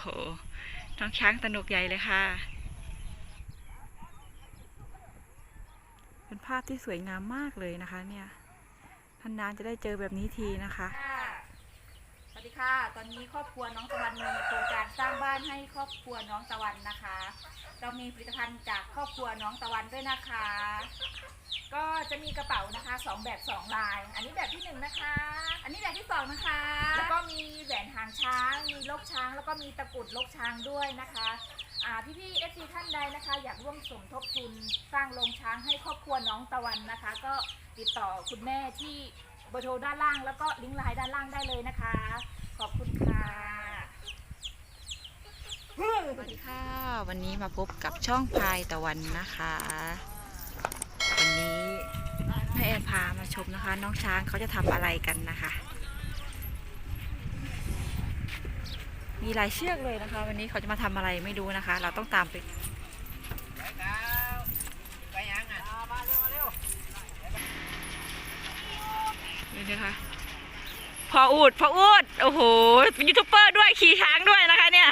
โห น้องช้างสนุกใหญ่เลยค่ะ เป็นภาพที่สวยงามมากเลยนะคะ เนี่ยนานๆจะได้เจอแบบนี้ทีนะคะค่ะสวัสดีค่ะ ตอนนี้ครอบครัวน้องตะวันมีโครงการสร้างบ้านให้ครอบครัวน้องตะวันนะคะ เรามีผลิตภัณฑ์จากครอบครัวน้องตะวันด้วยนะคะ ก็จะมีกระเป๋านะคะสองแบบสองลาย อันนี้แบบที่หนึ่งนะคะ อันนี้แบบที่สองนะคะ แล้วก็มีแหวนหางช้าง มีลกช้าง แล้วก็มีตะกรุดลกช้างด้วยนะคะอ่าพี่เอฟซีท่านใดนะคะ อยากร่วมสมทบทุนสร้างโรงช้างให้ครอบครัวน้องตะวันนะคะ ก็ติดต่อคุณแม่ที่เบอร์โทรด้านล่าง แล้วก็ลิงก์ไลน์ด้านล่างได้เลยนะคะ ขอบคุณค่ะสวัสดีค่ะ วันนี้มาพบกับช่องพายตะวันนะคะ วันนี้ แม่แอนพามาชมนะคะ น้องช้างเขาจะทำอะไรกันนะคะ มีหลายเชือกเลยนะคะ วันนี้เขาจะมาทำอะไรไม่รู้นะคะ เราต้องตามไปนี่นะคะพออูดพออูดโอ้โหเป็นยูทูบเบอร์ด้วยขี่ช้างด้วยนะคะ เนี่ย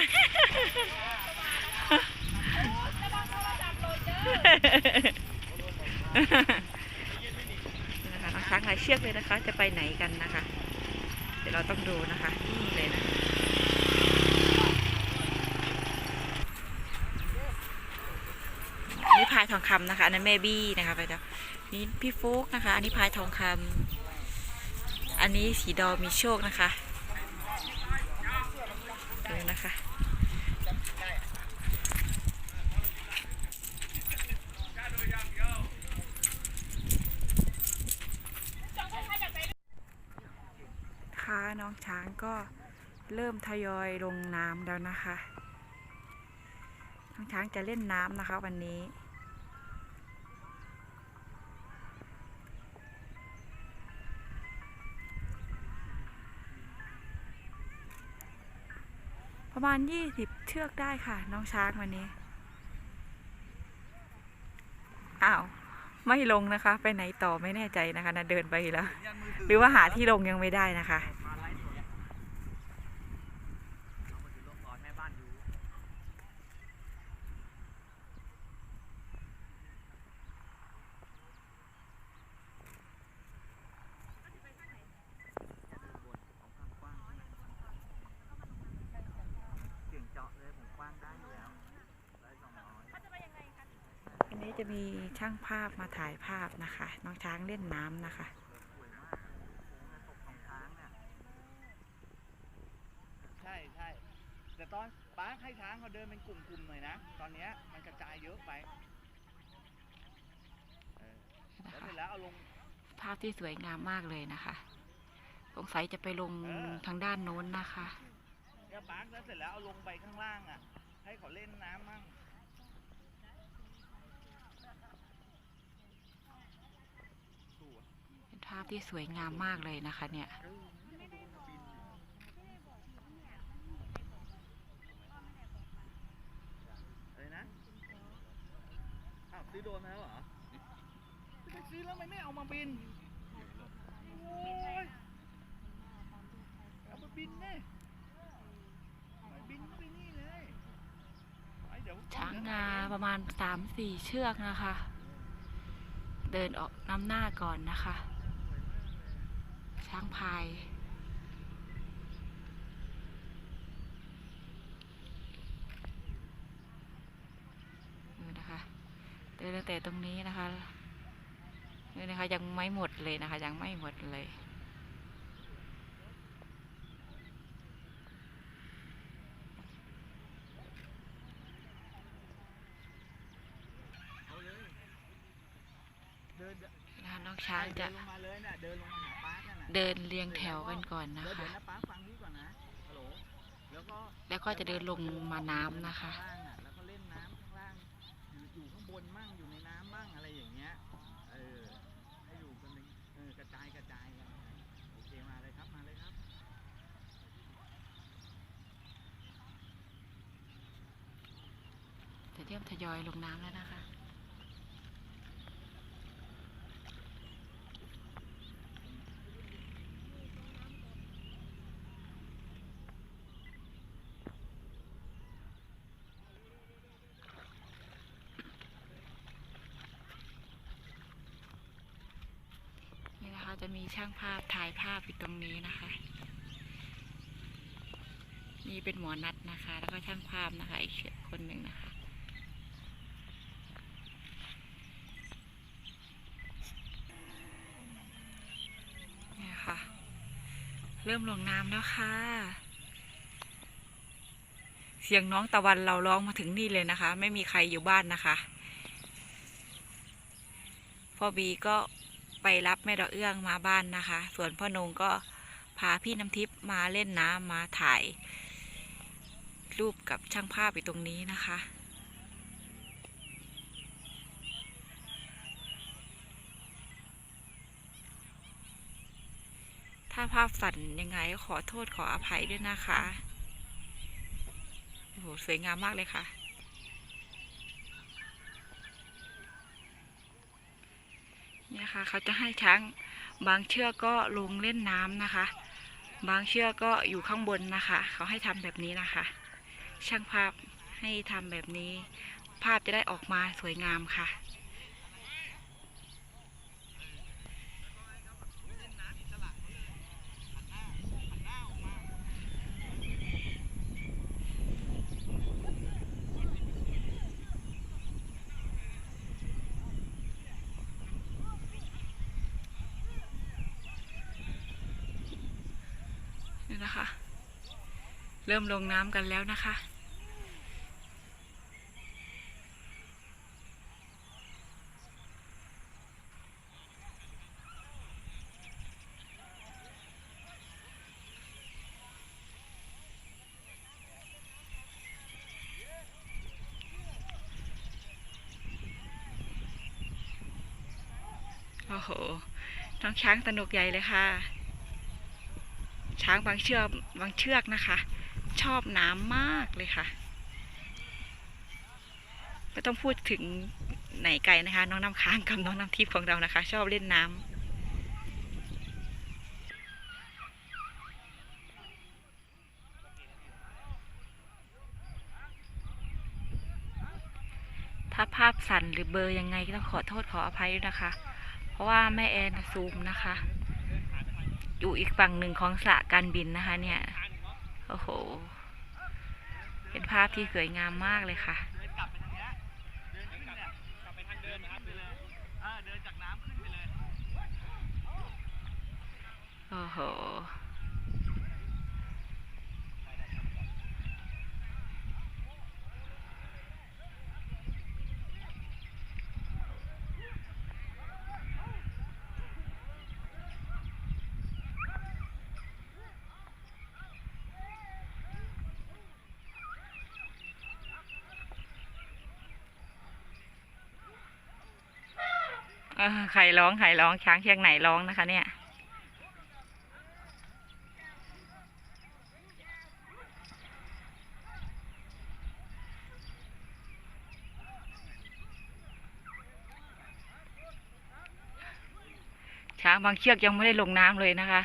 คะน้องช้างหลายเชือกเลยนะคะ จะไปไหนกันนะคะ เดี๋ยวเราต้องดูนะคะนี่เลยนะนนี้พายทองคำนะคะ อันนั้นแม่บี้นะคะไปแล้วนี่พี่ฟุกนะคะ อันนี้พายทองคำอันนี้สีดอมีโชคนะคะดูนะคะ น้องช้างก็เริ่มทยอยลงน้ำแล้วนะคะ น้องช้างจะเล่นน้ำนะคะวันนี้ ประมาณยี่สิบเชือกได้ค่ะ น้องช้างวันนี้ อ้าวไม่ลงนะคะ ไปไหนต่อไม่แน่ใจนะคะนะเดินไปแล้ว หรือว่าหาที่ลงยังไม่ได้นะคะ เก่งเจาะเลยผมกว้างได้อยู่แล้วได้สองร้อย อันนี้จะมี ช่างภาพมาถ่ายภาพนะคะ น้องช้างเล่นน้ำนะคะสวยมากโค้งกระตกของช้างเนี่ยใช่ใช่แต่ตอนป้าให้ช้างเขาเดินเป็นกลุ่มๆหน่อยนะ ตอนเนี้ยมันกระจายเยอะไปเออแล้วเสร็จแล้วเอาลงภาพที่สวยงามมากเลยนะคะ สงสัยจะไปลงเออทางด้านโน้นนะคะเนี่ยป้าแล้วเสร็จแล้วเอาลงไปข้างล่างอะ ให้เขาเล่นน้ำมั่งสวย เป็น ภาพที่สวยงามมากเลยนะคะเนี่ยอะไรนะอ้าวซื้อโดรนมาแล้วเหรอไปซื้อแล้วทำไมไม่เอามาบินโอ้ยเอามาบินเนี่ยไปบินเข้าไปนี่เลยไปเดี๋ยวช้างนาประมาณสามสี่เชือกนะคะ เดินออกนำหน้าก่อนนะคะ ช้างพายดูนะคะเดินตั้งแต่ตรงนี้นะคะนี่นะคะยังไม่หมดเลยนะคะ ยังไม่หมดเลยเอาเลยเดินเดินนะคะน้องช้างจะเดินลงมาเลยน่ะเดินลงมาหาป้าน่ะน่ะ เดินเรียงแถวกันก่อนนะเดี๋ยวคะเดี๋ยวนะป้าฟังนี่ก่อนนะฮัลโหลแล้วก็แล้วก็จะเดินลงมาน้ำนะคะข้างล่างอะแล้วก็เล่นน้ำข้างล่างอยู่อยู่ข้างบนมั่งอยู่ในน้ำมั่งอะไรอย่างเงี้ย เออให้อยู่กันเป็นเออกระจายกระจายกันโอเคมาเลยครับมาเลยครับ จะเริ่มทยอยลงน้ำแล้วนะคะ จะมีช่างภาพถ่ายภาพอยู่ตรงนี้นะคะ นี่เป็นหมอนัดนะคะ แล้วก็ช่างภาพนะคะ อีกคนหนึ่งนะคะเนี่ค่ะ เริ่มลงน้ำแล้วค่ะ เสียงน้องตะวันเราร้องมาถึงนี่เลยนะคะ ไม่มีใครอยู่บ้านนะคะพ่อบีก็ ไปรับแม่ดอกเอื้องมาบ้านนะคะ ส่วนพ่อนงก็พาพี่น้ำทิพย์มาเล่นน้ำมาถ่าย รูปกับช่างภาพอยู่ตรงนี้นะคะถ้าภาพสั่นยังไงก็ขอโทษขออภัยด้วยนะคะ โอ้โห สวยงามมากเลยค่ะ เนี่ยค่ะ เขาจะให้ช้างบางเชือกก็ลงเล่นน้ำนะคะ บางเชือกก็อยู่ข้างบนนะคะ เขาให้ทำแบบนี้นะคะ ช่างภาพให้ทำแบบนี้ ภาพจะได้ออกมาสวยงามค่ะ นี่นะคะ เริ่มลงน้ำกันแล้วนะคะ โอ้โห น้องช้างสนุกใหญ่เลยค่ะ ช้างบางเชือกบางเชือกนะคะ ชอบน้ำมากเลยค่ะ ไม่ต้องพูดถึงไหนไกลนะคะ น้องน้ำค้างกับน้องน้ำทิพย์ของเรานะคะ ชอบเล่นน้ำถ้าภาพสั่นหรือเบอร์ยังไงก็ต้องขอโทษขออภัยด้วยนะคะ เพราะว่าแม่แอนซูมนะคะ อยู่อีกฝั่งหนึ่งของสระการบินนะคะเนี่ย โอ้โห เป็นภาพที่สวยงามมากเลยค่ะ เดินกลับไปทางเนี้ยเดินขึ้นเนี่ยกลับไปทางเดินนะครับไปเลยเออเดินจากน้ำขึ้นไปเลย โอ้โห ออใครร้องใครร้องช้างเชียงไหนร้องนะคะ เนี่ย ช้างบางเชือกยังไม่ได้ลงน้ำเลยนะคะ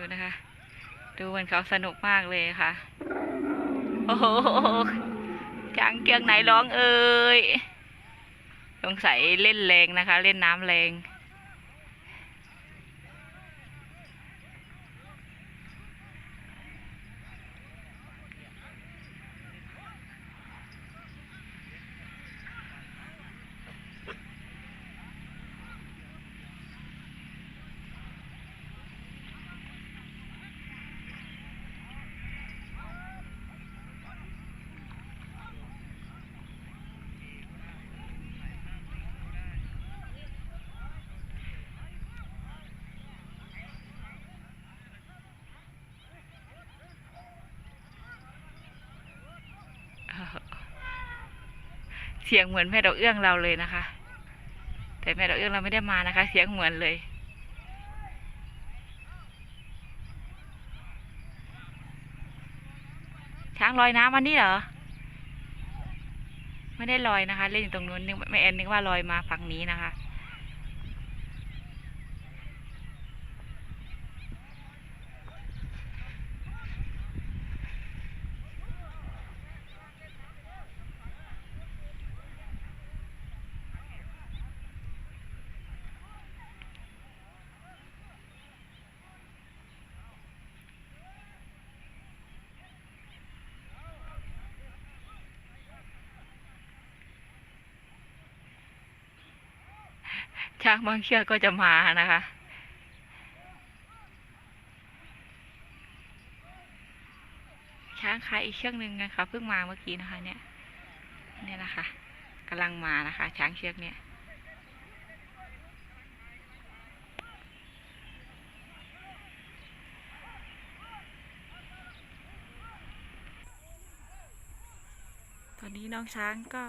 ดูนะคะ ดูเหมันเขาสนุกมากเลยค่ะ โอ้โหช้างเกียงไหนร้องเอ่ยสงสัยเล่นแรงนะคะ เล่นน้ำแรง เสียงเหมือนแม่ดอกเอื้องเราเลยนะคะ แต่แม่ดอกเอื้องเราไม่ได้มานะคะ เสียงเหมือนเลย ช้างลอยน้ำวันนี้เหรอ ไม่ได้ลอยนะคะ เล่นอยู่ตรงนู้นนึกแม่แอนนึกว่าลอยมาฝั่งนี้นะคะ ช้างบางเชือกก็จะมานะคะ ช้างขายอีกเชือกหนึ่งนะคะเพิ่งมาเมื่อกี้นะคะ เนี่ย เนี่ยนะคะกำลังมานะคะ ช้างเชือกเนี่ยตอนนี้น้องช้างก็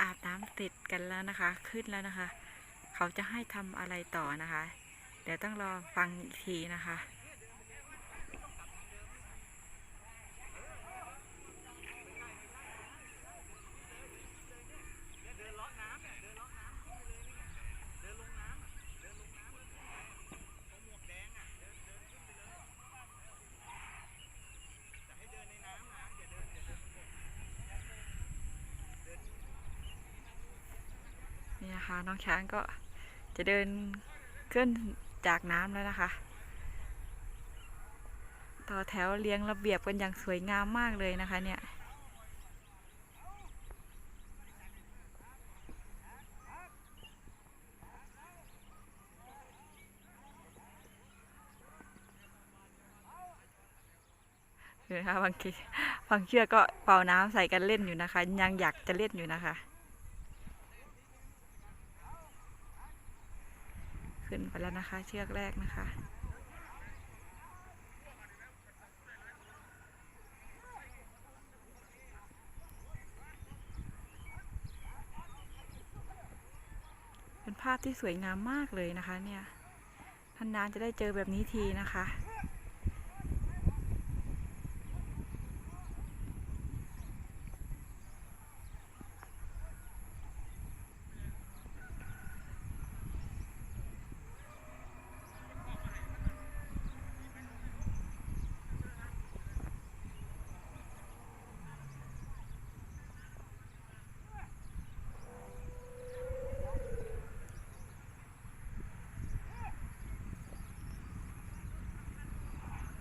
อาบน้ำเสร็จกันแล้วนะคะ ขึ้นแล้วนะคะ เขาจะให้ทำอะไรต่อนะคะ เดี๋ยวต้องรอฟังอีกทีนะคะนี่นะคะน้องช้างก็ จะเดินขึ้นจากน้ำแล้วนะคะ ต่อแถวเรียงระเบียบกันอย่างสวยงามมากเลยนะคะเนี่ยนไหมคะบางทีบางเชือกก็เป่าน้ำใส่กันเล่นอยู่นะคะ ยังอยากจะเล่นอยู่นะคะ ขึ้นไปแล้วนะคะ เชือกแรกนะคะ เป็นภาพที่สวยงามมากเลยนะคะเนี่ยนานๆจะได้เจอแบบนี้ทีนะคะ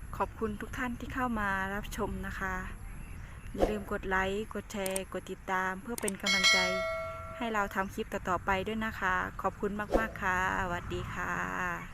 ข อบคุณทุกท่านที่เข้ามารับชมนะคะ อย่าลืมกดไลค์ กดแชร์ กดติดตาม เพื่อเป็นกำลังใจให้เราทำคลิปต่อๆไปด้วยนะคะ ขอบคุณมากๆค่ะสวัสดีค่ะ